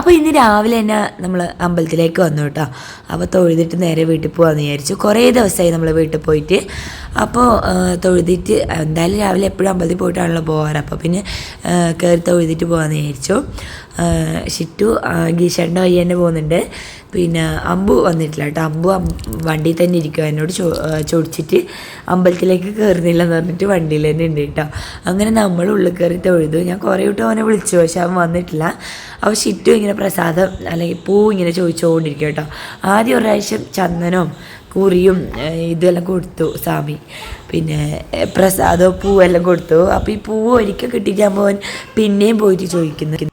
അപ്പോൾ ഇന്ന് രാവിലെ തന്നെ നമ്മൾ അമ്പലത്തിലേക്ക് വന്നു കേട്ടോ. അപ്പോൾ തൊഴുതിട്ട് നേരെ വീട്ടിൽ പോകാമെന്ന് വിചാരിച്ചു. കുറേ ദിവസമായി നമ്മൾ വീട്ടിൽ പോയിട്ട്. അപ്പോൾ തൊഴുതിട്ട് എന്തായാലും രാവിലെ എപ്പോഴും അമ്പലത്തിൽ പോയിട്ടാണല്ലോ പോകാറ് അപ്പോൾ പിന്നെ കയറി തൊഴുതിട്ട് പോകാമെന്ന് വിചാരിച്ചു. ഷിറ്റു ഗീഷേട്ടന്റെ വഴി തന്നെ പോകുന്നുണ്ട്. പിന്നെ അമ്പു വന്നിട്ടില്ല കേട്ടോ. അമ്പു വണ്ടിയിൽ തന്നെ ഇരിക്കുക എന്നോട് ചോ ചോദിച്ചിട്ട് അമ്പലത്തിലേക്ക് കയറുന്നില്ല എന്ന് പറഞ്ഞിട്ട് വണ്ടിയിൽ തന്നെ ഉണ്ട് കേട്ടോ. അങ്ങനെ നമ്മൾ ഉള്ളിൽ കയറി തൊഴുതു. ഞാൻ കുറേ വിട്ട് അവനെ വിളിച്ചു. പക്ഷെ അവൻ വന്നിട്ടില്ല. അവൻ ഷിറ്റു ഇങ്ങനെ പ്രസാദം അല്ലെങ്കിൽ പൂ ഇങ്ങനെ ചോദിച്ചുകൊണ്ടിരിക്കും കേട്ടോ. ആദ്യം ഒരാഴ്ച ചന്ദനവും കുറിയും ഇതെല്ലാം കൊടുത്തു സ്വാമി. പിന്നെ പ്രസാദവും പൂവെല്ലാം കൊടുത്തു. അപ്പോൾ ഈ പൂവ് ഒരിക്കൽ കിട്ടിയിട്ടാകുമ്പോൾ അവൻ പിന്നെയും പോയിട്ട് ചോദിക്കുന്നു.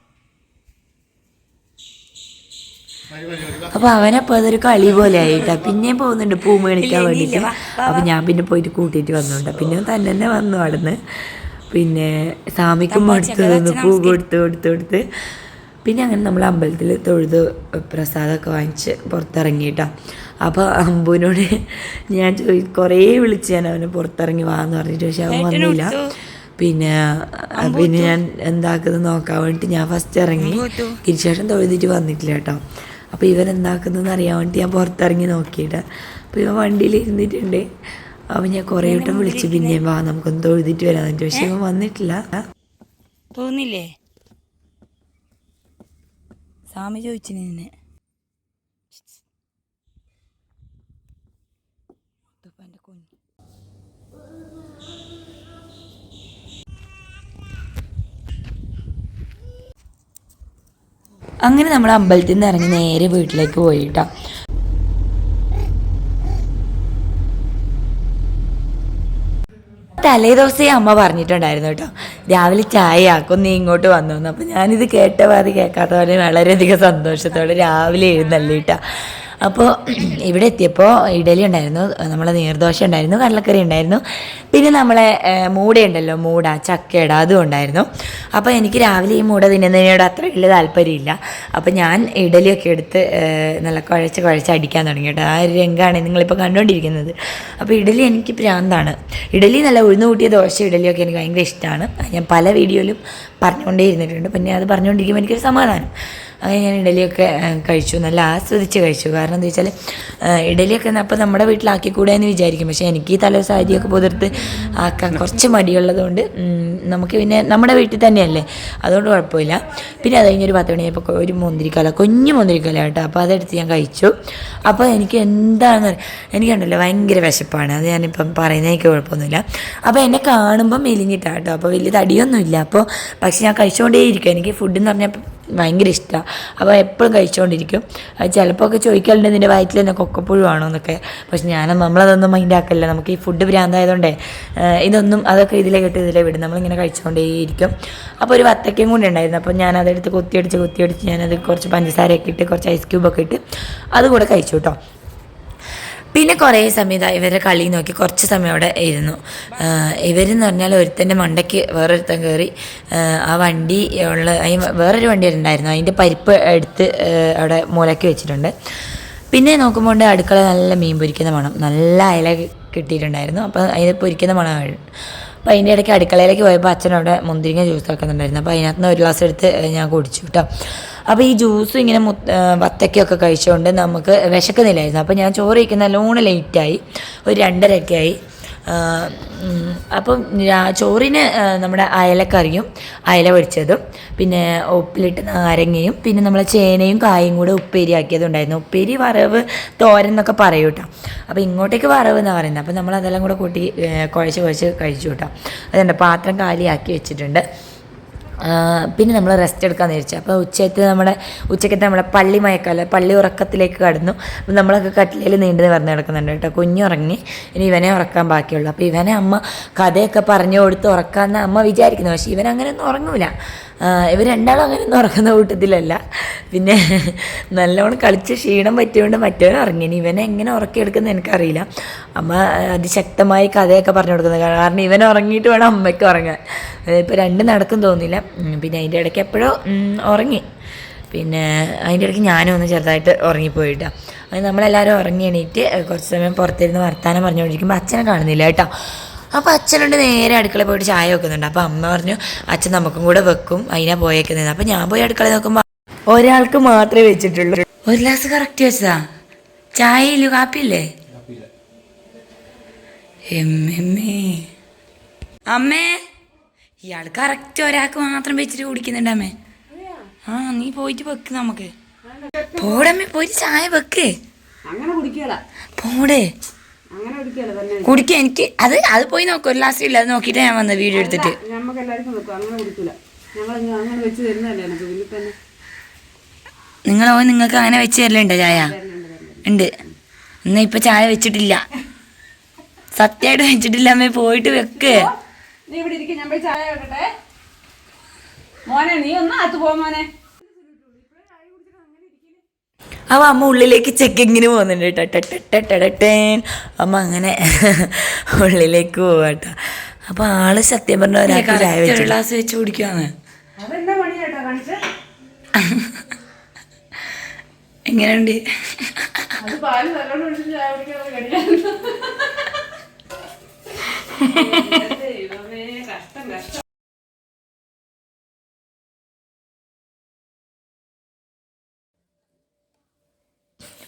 അപ്പോൾ അവനപ്പോൾ അതൊരു കളി പോലെ ആയിട്ടാ. പിന്നെയും പോകുന്നുണ്ട് പൂ മേടിക്കാൻ വേണ്ടിയിട്ട് അപ്പോൾ ഞാൻ പിന്നെ പോയിട്ട് കൂട്ടിയിട്ട് വന്നോണ്ട. പിന്നെ തന്നെ തന്നെ വന്നു അവിടുന്ന്. പിന്നെ സ്വാമിക്കും കൊടുത്തു തന്നു പൂ കൊടുത്ത് കൊടുത്ത് കൊടുത്ത്. പിന്നെ അങ്ങനെ നമ്മൾ അമ്പലത്തിൽ തൊഴുത് പ്രസാദമൊക്കെ വാങ്ങിച്ച് പുറത്തിറങ്ങിയിട്ടാ. അപ്പോൾ അമ്പുവിനോട് ഞാൻ ചോദി കുറേ വിളിച്ച് ഞാൻ അവനെ പുറത്തിറങ്ങി വാന്ന് പറഞ്ഞിട്ട്. പക്ഷെ അവൻ വന്നില്ല. പിന്നെ പിന്നെ ഞാൻ എന്താക്കുന്നത് നോക്കാൻ വേണ്ടിയിട്ട് ഞാൻ ഫസ്റ്റ് ഇറങ്ങി ഗിരിശേഷൻ തൊഴുതിട്ട് വന്നിട്ടില്ല കേട്ടോ. അപ്പോൾ ഇവൻ എന്താക്കുന്നതെന്ന് അറിയാൻ വേണ്ടി ഞാൻ പുറത്തിറങ്ങി നോക്കിയിട്ട്. അപ്പോൾ ഇവൻ വണ്ടിയിൽ ഇരുന്നിട്ടുണ്ട്. അപ്പോൾ ഞാൻ കുറേ വട്ടം വിളിച്ച് പിന്നെയും വാ നമുക്കൊന്ന് തൊഴുതിട്ട് വരാമെന്ന് ചോദിച്ചു പക്ഷെ ഇവൻ വന്നിട്ടില്ല. തോന്നില്ലേ? സ്വാമി ചോദിച്ചു നിന്നെ ഇതിപ്പോ എന്റെ കുഞ്ഞ് അങ്ങനെ നമ്മൾ അമ്പലത്തിൽ നിന്ന് ഇറങ്ങി നേരെ വീട്ടിലേക്ക് പോയിട്ടാ. തലേ ദിവസമേ അമ്മ പറഞ്ഞിട്ടുണ്ടായിരുന്നു കേട്ടോ. രാവിലെ ചായ ആക്കും നീ ഇങ്ങോട്ട് വന്നു അപ്പോൾ അപ്പം ഞാനിത് കേട്ട പാതി കേൾക്കാത്ത പോലെ വളരെയധികം സന്തോഷത്തോടെ രാവിലെ എഴുന്നള്ളിട്ടാ അപ്പോൾ ഇവിടെ എത്തിയപ്പോൾ ഇഡലി ഉണ്ടായിരുന്നു നമ്മളെ നീർദോശ ഉണ്ടായിരുന്നു കടലക്കറി ഉണ്ടായിരുന്നു. പിന്നെ നമ്മളെ മൂട ഉണ്ടല്ലോ മൂട ചക്കയുടെ അതും ഉണ്ടായിരുന്നു. അപ്പോൾ എനിക്ക് രാവിലെ ഈ മൂട തിന്നുന്നതിനോട് അത്ര വലിയ താല്പര്യമില്ല. അപ്പോൾ ഞാൻ ഇഡലിയൊക്കെ എടുത്ത് നല്ല കുഴച്ച് കുഴച്ച് അടിക്കാൻ തുടങ്ങി കേട്ടോ. ആ ഒരു രംഗമാണ് നിങ്ങളിപ്പോൾ കണ്ടുകൊണ്ടിരിക്കുന്നത് അപ്പോൾ ഇഡലി എനിക്ക് പ്രാന്താണ് ഇഡലി നല്ല ഉഴുന്ന് കൂട്ടിയ ദോശ ഇഡലിയൊക്കെ എനിക്ക് ഭയങ്കര ഇഷ്ടമാണ് ഞാൻ പല വീഡിയോയിലും പറഞ്ഞുകൊണ്ടേ ഇരുന്നിട്ടുണ്ട്. പിന്നെ അത് പറഞ്ഞുകൊണ്ടിരിക്കുമ്പോൾ എനിക്കൊരു സമാധാനം. അങ്ങനെ ഞാൻ ഇഡലിയൊക്കെ കഴിച്ചു. നല്ല ആസ്വദിച്ച് കഴിച്ചു. കാരണം എന്താ വെച്ചാൽ ഇഡലിയൊക്കെ അപ്പോൾ നമ്മുടെ വീട്ടിലാക്കിക്കൂടെ എന്ന് വിചാരിക്കും. പക്ഷേ എനിക്ക് ഈ തലേ സാരിയൊക്കെ പുതിർത്ത് ആക്കാൻ കുറച്ച് മടിയുള്ളതുകൊണ്ട് നമുക്ക് പിന്നെ നമ്മുടെ വീട്ടിൽ തന്നെയല്ലേ? അതുകൊണ്ട് കുഴപ്പമില്ല. പിന്നെ അത് കഴിഞ്ഞൊരു പത്ത് മണിയായപ്പോൾ ഒരു മുന്തിരിക്കല കുഞ്ഞു മുന്തിരിക്കല കേട്ടോ. അപ്പോൾ അതെടുത്ത് ഞാൻ കഴിച്ചു. അപ്പോൾ എനിക്ക് എന്താണെന്ന് എനിക്കുണ്ടല്ലോ ഭയങ്കര വിശപ്പാണ്. അത് ഞാനിപ്പം പറയുന്നതിന് കുഴപ്പമൊന്നുമില്ല. അപ്പോൾ എന്നെ കാണുമ്പോൾ മെലിഞ്ഞിട്ടാണ് കേട്ടോ. അപ്പോൾ വലിയ തടിയൊന്നുമില്ല. അപ്പോൾ പക്ഷെ ഞാൻ കഴിച്ചുകൊണ്ടേയിരിക്കും. എനിക്ക് ഫുഡ് എന്ന് പറഞ്ഞാൽ ഭയങ്കര ഇഷ്ടമാണ് അപ്പോൾ എപ്പോഴും കഴിച്ചുകൊണ്ടിരിക്കും അത് ചിലപ്പോൾ ഒക്കെ ചോദിക്കലുണ്ട് നിന്റെ വയറ്റിൽ തന്നെ കൊക്കപ്പുഴുവാണോ എന്നൊക്കെ. പക്ഷേ ഞാൻ നമ്മളതൊന്നും ആക്കല്ല നമുക്ക് ഈ ഫുഡ് ഭ്രാന്തായതുകൊണ്ടേ ഇതൊന്നും അതൊക്കെ ഇതിലേ കിട്ടി ഇതിലേ വിടും നമ്മളിങ്ങനെ കഴിച്ചുകൊണ്ടേയിരിക്കും അപ്പോൾ ഒരു വത്തക്കയും കൂടി ഉണ്ടായിരുന്നു. അപ്പോൾ ഞാൻ അതെടുത്ത് കുത്തിയടിച്ച് കുത്തിയടിച്ച് ഞാനത് കുറച്ച് പഞ്ചസാരയൊക്കെ ഇട്ട് കുറച്ച് ഐസ് ക്യൂബൊക്കെ ഇട്ട് അതുകൂടെ കഴിച്ചു കേട്ടോ. പിന്നെ കുറേ സമയം ഇതാ ഇവരെ കളി നോക്കി കുറച്ച് സമയം അവിടെ ഇരുന്നു. ഇവരെന്ന് പറഞ്ഞാൽ ഒരുത്തന്റെ മണ്ടയ്ക്ക് വേറൊരുത്തൻ കയറി ആ വണ്ടി ഉള്ള വേറൊരു വണ്ടി ഉണ്ടായിരുന്നു. അതിന്റെ പരിപ്പ് എടുത്ത് അവിടെ മൂലയ്ക്ക് വെച്ചിട്ടുണ്ട്. പിന്നെ നോക്കുമ്പോൾ അടുക്കള നല്ല മീൻ പൊരിക്കുന്ന മണം. നല്ല അയല കിട്ടിയിട്ടുണ്ടായിരുന്നു. അപ്പോൾ അതിന് പൊരിക്കുന്ന മണം അപ്പോൾ അതിന്റെ ഇടയ്ക്ക് അടുക്കളയിലേക്ക് പോയപ്പോൾ അച്ഛൻ അവിടെ മുന്തിരിങ്ങ ജ്യൂസ് ആക്കുന്നുണ്ടായിരുന്നു അപ്പോൾ അതിനകത്ത് നിന്ന് ഒരു ഗ്ലാസ് എടുത്ത് ഞാൻ കുടിച്ചു കേട്ടോ. അപ്പോൾ ഈ ജ്യൂസും ഇങ്ങനെ മു വത്തക്കയൊക്കെ കഴിച്ചുകൊണ്ട് നമുക്ക് വിശക്കുന്നില്ലായിരുന്നു. അപ്പോൾ ഞാൻ ചോറ് കഴിക്കുന്ന നല്ലോണം ലേറ്റായി ഒരു രണ്ടരയൊക്കെ ആയി. അപ്പം ചോറിന് നമ്മുടെ അയലക്കറിയും അയല പൊടിച്ചതും പിന്നെ ഉപ്പിലിട്ട് നാരങ്ങയും പിന്നെ നമ്മളെ ചേനയും കായും കൂടെ ഉപ്പേരി ആക്കിയതുണ്ടായിരുന്നു. ഉപ്പേരി വറവ് തോരൻ എന്നൊക്കെ പറയൂ കേട്ടോ അപ്പോൾ ഇങ്ങോട്ടേക്ക് വറവ് എന്നാണ് പറയുന്നത് അപ്പോൾ നമ്മൾ അതെല്ലാം കൂടെ കൂട്ടി കുഴച്ച് കുഴച്ച് കഴിച്ചു കേട്ടോ അതുണ്ട് പാത്രം കാലിയാക്കി വെച്ചിട്ടുണ്ട്. പിന്നെ നമ്മൾ റെസ്റ്റ് എടുക്കാൻ വിചാരിച്ചു. അപ്പോൾ ഉച്ചയ്ക്ക് നമ്മുടെ ഉച്ചക്കത്തെ നമ്മുടെ പള്ളി മയക്കാല പള്ളി ഉറക്കത്തിലേക്ക് കടന്നു. അപ്പോൾ നമ്മളൊക്കെ കട്ടിലയിൽ നീണ്ടു പറഞ്ഞ് കിടക്കുന്നുണ്ട് കേട്ടോ. കുഞ്ഞുറങ്ങി. ഇനി ഇവനെ ഉറക്കാൻ ബാക്കിയുള്ളൂ. അപ്പോൾ ഇവനെ അമ്മ കഥയൊക്കെ പറഞ്ഞു കൊടുത്ത് ഉറക്കാമെന്ന് അമ്മ വിചാരിക്കുന്നു. പക്ഷേ ഇവൻ അങ്ങനെയൊന്നും ഉറങ്ങൂല. ഇവർ രണ്ടാളും അങ്ങനെ ഒന്നും ഉറക്കുന്ന കൂട്ടത്തിലല്ല. പിന്നെ നല്ലോണം കളിച്ച് ക്ഷീണം പറ്റിയതുകൊണ്ട് മറ്റവൻ ഉറങ്ങിനി ഇവനെ എങ്ങനെ ഉറക്കിയെടുക്കുന്നത് എനിക്കറിയില്ല. അമ്മ അതിശക്തമായി കഥയൊക്കെ പറഞ്ഞു കൊടുക്കുന്നത് കാരണം ഇവൻ ഉറങ്ങിയിട്ട് വേണം അമ്മയ്ക്ക് ഉറങ്ങാൻ. ഇപ്പോൾ രണ്ട് നടക്കും തോന്നില്ല പിന്നെ അതിന്റെ ഇടയ്ക്ക് എപ്പോഴോ ഉറങ്ങി. പിന്നെ അതിന്റെ ഇടയ്ക്ക് ഞാനും ഒന്ന് ചെറുതായിട്ട് ഉറങ്ങിപ്പോയിട്ടാ. അത് നമ്മളെല്ലാവരും ഉറങ്ങി എണീറ്റ് കുറച്ച് സമയം പുറത്തിരുന്ന് വർത്താനം പറഞ്ഞുകൊണ്ടിരിക്കുമ്പോൾ അച്ഛനെ കാണുന്നില്ല കേട്ടോ. അപ്പോൾ അച്ഛനുണ്ട് നേരെ അടുക്കളയിൽ പോയിട്ട് ചായ വെക്കുന്നുണ്ട്. അപ്പോൾ അമ്മ പറഞ്ഞു അച്ഛൻ നമുക്കും കൂടെ വെക്കും. അതിനാ പോയേക്കുന്നത് അപ്പോൾ ഞാൻ പോയി അടുക്കളയിൽ നോക്കുമ്പോൾ ഒരാൾക്ക് മാത്രമേ വെച്ചിട്ടുള്ളൂ. ഒരു ഗ്ലാസ് കറക്റ്റ് വെച്ചതാ. ചായ ഇല്ലു കാപ്പിയില്ലേ എമ്മേ അമ്മേ ഇയാൾ കറക്റ്റ് ഒരാൾക്ക് മാത്രം വെച്ചിട്ട് കുടിക്കുന്നുണ്ട് അമ്മേ. ആ നീ പോയിട്ട് വെക്ക് നമുക്ക്. പോടമ്മേ പോയിട്ട് ചായ വെക്ക്. അങ്ങനെ കുടിക്കല. പോടേ. കുടിക്ക എനിക്ക് അത് അത് പോയി നോക്കും ഒരു ലാസ്റ്റ് ഇല്ല അത് നോക്കിയിട്ട് ഞാൻ വന്ന് വീഡിയോ എടുത്തിട്ട്. ഞമ്മക്ക് എല്ലാവർക്കും വെക്കും അങ്ങനെ കുടിക്കൂല. ഞങ്ങൾ അങ്ങനെ വെച്ച് തരുന്നതല്ലേ എനിക്ക് പിന്നെ തന്നെ. നിങ്ങൾ പോയി നിങ്ങൾക്ക് അങ്ങനെ വെച്ച് തരലുണ്ടോ ചായ? ഉണ്ട്. എന്നാ ഇപ്പൊ ചായ വെച്ചിട്ടില്ല. സത്യമായിട്ട് വെച്ചിട്ടില്ല അമ്മേ പോയിട്ട് വെക്ക്. നീ ഇവിടെ ഇരിക്കും ഞാൻ പോയി ചായ വെക്കട്ടെ. മോനെ നീ ഒന്ന് അകത്ത് പോ മോനെ. അപ്പൊ അമ്മ ഉള്ളിലേക്ക് ചെക്കിങ്ങിന് പോകുന്നുണ്ട് കേട്ടോ. ടെട്ടെട്ടെട്ടെട്ടെൻ. അമ്മ അങ്ങനെ ഉള്ളിലേക്ക് പോവാട്ട അപ്പൊ ആൾ സത്യം പറഞ്ഞ ഒരാൾക്ക് ചായ വെച്ച് ഗ്ലാസ് വെച്ച് കുടിക്കുവാന്ന്. എങ്ങനെയുണ്ട്? കഷ്ടം പാൽ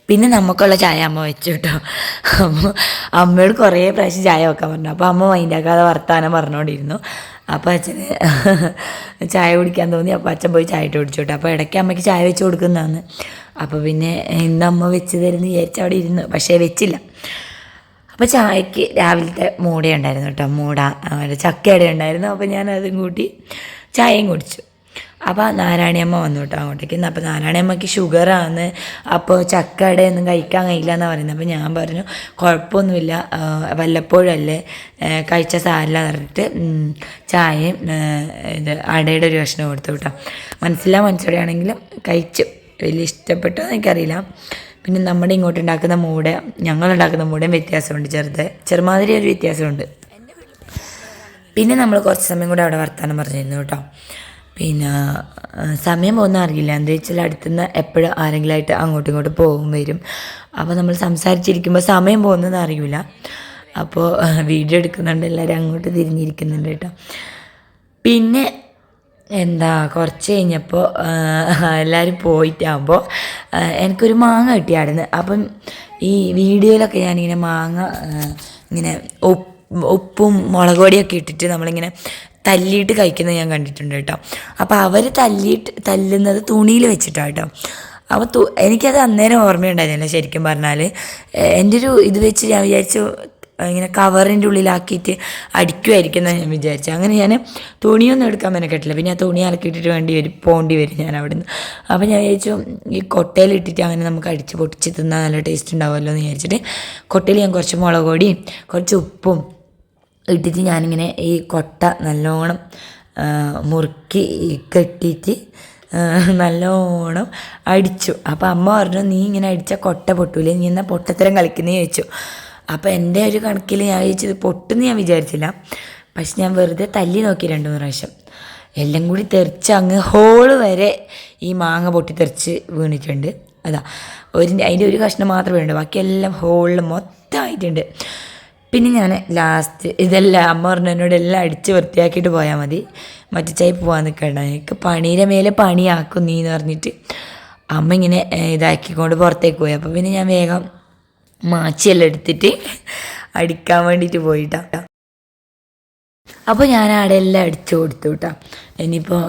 പിന്നെ നമുക്കുള്ള ചായ അമ്മ വെച്ചു കേട്ടോ അമ്മ അമ്മയോട് കുറേ പ്രാവശ്യം ചായ വെക്കാൻ പറഞ്ഞു. അപ്പോൾ അമ്മ മൈൻഡാക്കാതെ വർത്താനം പറഞ്ഞുകൊണ്ടിരുന്നു അപ്പോൾ അച്ഛന് ചായ കുടിക്കാൻ തോന്നി. അപ്പോൾ അച്ഛൻ പോയി ചായ ഇട്ട് കുടിച്ചു കേട്ടോ അപ്പോൾ ഇടയ്ക്ക് അമ്മയ്ക്ക് ചായ വെച്ച് കൊടുക്കുന്നതാണ്. അപ്പോൾ പിന്നെ ഇന്ന് അമ്മ വെച്ച് തരുന്ന വിചാരിച്ച് അവിടെ ഇരുന്നു. പക്ഷേ വെച്ചില്ല. അപ്പോൾ ചായക്ക് രാവിലത്തെ മൂട ഉണ്ടായിരുന്നു കേട്ടോ മൂട ചക്കയുടെ ഉണ്ടായിരുന്നു അപ്പോൾ ഞാൻ അതും കൂട്ടി ചായയും കുടിച്ചു. അപ്പോൾ നാരായണിയമ്മ വന്നു കേട്ടോ അങ്ങോട്ടേക്ക്. അപ്പോൾ നാരായണിയമ്മയ്ക്ക് ഷുഗറാണ് അപ്പോൾ ചക്കയുടെ ഒന്നും കഴിക്കാൻ കഴിയില്ല എന്നാണ് പറയുന്നത് അപ്പോൾ ഞാൻ പറഞ്ഞു കുഴപ്പമൊന്നുമില്ല. വല്ലപ്പോഴല്ലേ കഴിച്ച സാരില്ല പറഞ്ഞിട്ട് ഉം, ചായയും ഇത് അടയുടെ ഒരു കഷ്ണം കൊടുത്തു കേട്ടോ മനസ്സിലാ മനസ്സിലാണെങ്കിലും കഴിച്ചു. വലിയ ഇഷ്ടപ്പെട്ടോ എനിക്കറിയില്ല. പിന്നെ നമ്മുടെ ഇങ്ങോട്ട് ഉണ്ടാക്കുന്ന മൂട ഞങ്ങൾ ഉണ്ടാക്കുന്ന മൂടയും വ്യത്യാസമുണ്ട് ചെറുത്. ചെറുമാതിരി ഒരു വ്യത്യാസമുണ്ട്. പിന്നെ നമ്മൾ കുറച്ച് സമയം കൂടെ അവിടെ വർത്തമാനം പറഞ്ഞിരുന്നു കേട്ടോ പിന്നെ സമയം പോകുന്ന അറിയില്ല. എന്താ വെച്ചാൽ അടുത്തുനിന്ന് എപ്പോഴും ആരെങ്കിലും ആയിട്ട് അങ്ങോട്ടും ഇങ്ങോട്ടും പോകും വരും. അപ്പോൾ നമ്മൾ സംസാരിച്ചിരിക്കുമ്പോൾ സമയം പോകുന്നത് അറിയില്ല അപ്പോൾ വീഡിയോ എടുക്കുന്നുണ്ട്. എല്ലാവരും അങ്ങോട്ട് തിരിഞ്ഞിരിക്കുന്നുണ്ട് കേട്ടോ. പിന്നെ എന്താ കുറച്ച് കഴിഞ്ഞപ്പോൾ എല്ലാവരും പോയിട്ടാകുമ്പോൾ എനിക്കൊരു മാങ്ങ കിട്ടിയായിരുന്നു. അപ്പം ഈ വീഡിയോയിലൊക്കെ ഞാനിങ്ങനെ മാങ്ങ ഇങ്ങനെ ഉപ്പ് ഉപ്പും മുളക് പൊടിയൊക്കെ ഇട്ടിട്ട് നമ്മളിങ്ങനെ തല്ലിയിട്ട് കഴിക്കുന്നത് ഞാൻ കണ്ടിട്ടുണ്ട് കേട്ടോ. അപ്പോൾ അവർ തല്ലിയിട്ട് തല്ലുന്നത് തുണിയിൽ വെച്ചിട്ടാണ് കേട്ടോ. അപ്പോൾ തു എനിക്കത് അന്നേരം ഓർമ്മയുണ്ടായിരുന്നില്ല ശരിക്കും പറഞ്ഞാൽ എന്റെ ഒരു ഇത് വെച്ച് ഞാൻ വിചാരിച്ചു ഇങ്ങനെ കവറിന്റെ ഉള്ളിലാക്കിയിട്ട് അടിക്കുമായിരിക്കും എന്നാണ് ഞാൻ വിചാരിച്ചത്. അങ്ങനെ ഞാൻ തുണിയൊന്നും എടുക്കാൻ മെനക്കെട്ടില്ല. പിന്നെ ആ തുണി അലക്കിയിട്ടിട്ട് വേണ്ടി വരും പോകേണ്ടി വരും ഞാൻ അവിടെ നിന്ന് അപ്പോൾ ഞാൻ വിചാരിച്ചു ഈ കൊട്ടയിലിട്ടിട്ട് അങ്ങനെ നമുക്ക് അടിച്ച് പൊട്ടിച്ച് തിന്നാൽ നല്ല ടേസ്റ്റ് ഉണ്ടാവുമല്ലോ എന്ന് വിചാരിച്ചിട്ട് കൊട്ടയിൽ ഞാൻ കുറച്ച് മുളക് പൊടിയും കുറച്ച് ഉപ്പും ഇട്ടിട്ട് ഞാനിങ്ങനെ ഈ കൊട്ട നല്ലോണം മുറുക്കി കെട്ടിയിട്ട് നല്ലോണം അടിച്ചു. അപ്പോൾ അമ്മ പറഞ്ഞു നീ ഇങ്ങനെ അടിച്ച കൊട്ട പൊട്ടൂലേ? നീ എന്നാൽ പൊട്ടത്തരം കളിക്കുന്നേ? ചോദിച്ചു. അപ്പോൾ എന്റെ ഒരു കണക്കിൽ ഞാൻ ചോദിച്ചത് പൊട്ടെന്ന് ഞാൻ വിചാരിച്ചില്ല. പക്ഷെ ഞാൻ വെറുതെ തല്ലി നോക്കി രണ്ട് മൂന്ന് പ്രാവശ്യം. എല്ലാം കൂടി തെറിച്ച് അങ്ങ് ഹോൾ വരെ ഈ മാങ്ങ പൊട്ടി തെറിച്ച് വീണിട്ടുണ്ട്. അതാ. ഒരു അതിന്റെ ഒരു കഷ്ണം മാത്രമേ ഉണ്ട് ബാക്കിയെല്ലാം ഹോളിൽ മൊത്തമായിട്ടുണ്ട്. പിന്നെ ഞാൻ ലാസ്റ്റ് ഇതെല്ലാം അമ്മ പറഞ്ഞു എന്നോട് എല്ലാം അടിച്ച് വൃത്തിയാക്കിയിട്ട് പോയാൽ മതി. മറ്റു ചായ പോകാൻ നിൽക്കണ്ട എനിക്ക് പണീന്റെ മേലെ പണിയാക്കും നീ എന്ന് പറഞ്ഞിട്ട്. അമ്മ ഇങ്ങനെ ഇതാക്കിക്കൊണ്ട് പുറത്തേക്ക് പോയി. അപ്പോൾ പിന്നെ ഞാൻ വേഗം മാച്ചിയെല്ലാം എടുത്തിട്ട് അടിക്കാൻ വേണ്ടിയിട്ട് പോയിട്ടാ. അപ്പോൾ ഞാൻ അവിടെ എല്ലാം അടിച്ചു കൊടുത്തു കേട്ടോ ഇനിയിപ്പോൾ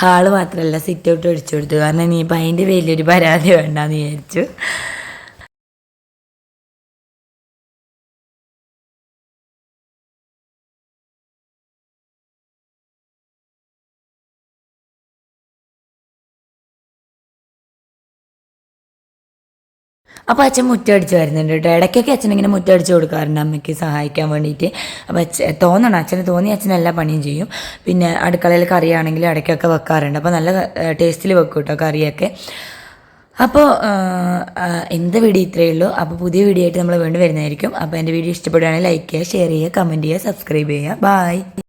ഹാൾ മാത്രമല്ല സിറ്റ് ഔട്ട് അടിച്ചു കൊടുത്തു. കാരണം ഇനിയിപ്പോൾ അതിന്റെ വലിയൊരു പരാതി വേണ്ടെന്ന് വിചാരിച്ചു. അപ്പോൾ അച്ഛൻ മുറ്റടിച്ച് വരുന്നുണ്ട് കേട്ടോ. ഇടയ്ക്കൊക്കെ അച്ഛൻ ഇങ്ങനെ മുറ്റടിച്ച് കൊടുക്കാറുണ്ട് അമ്മയ്ക്ക് സഹായിക്കാൻ വേണ്ടിയിട്ട്. അപ്പോൾ അച്ഛൻ തോന്നണം. അച്ഛന് തോന്നി അച്ഛൻ എല്ലാ പണിയും ചെയ്യും. പിന്നെ അടുക്കളയിൽ കറിയാണെങ്കിലും ഇടയ്ക്കൊക്കെ വെക്കാറുണ്ട്. അപ്പോൾ നല്ല ടേസ്റ്റിൽ വെക്കും കേട്ടോ കറിയൊക്കെ. അപ്പോൾ എന്ത് വീഡിയോ ഇത്രയേ ഉള്ളൂ. അപ്പോൾ പുതിയ വീഡിയോ ആയിട്ട് നമ്മൾ വീണ്ടും വരുന്നതായിരിക്കും. അപ്പോൾ എന്റെ വീഡിയോ ഇഷ്ടപ്പെടുകയാണെങ്കിൽ ലൈക്ക് ചെയ്യുക ഷെയർ ചെയ്യുക കമന്റ് ചെയ്യുക സബ്സ്ക്രൈബ് ചെയ്യുക. ബായ്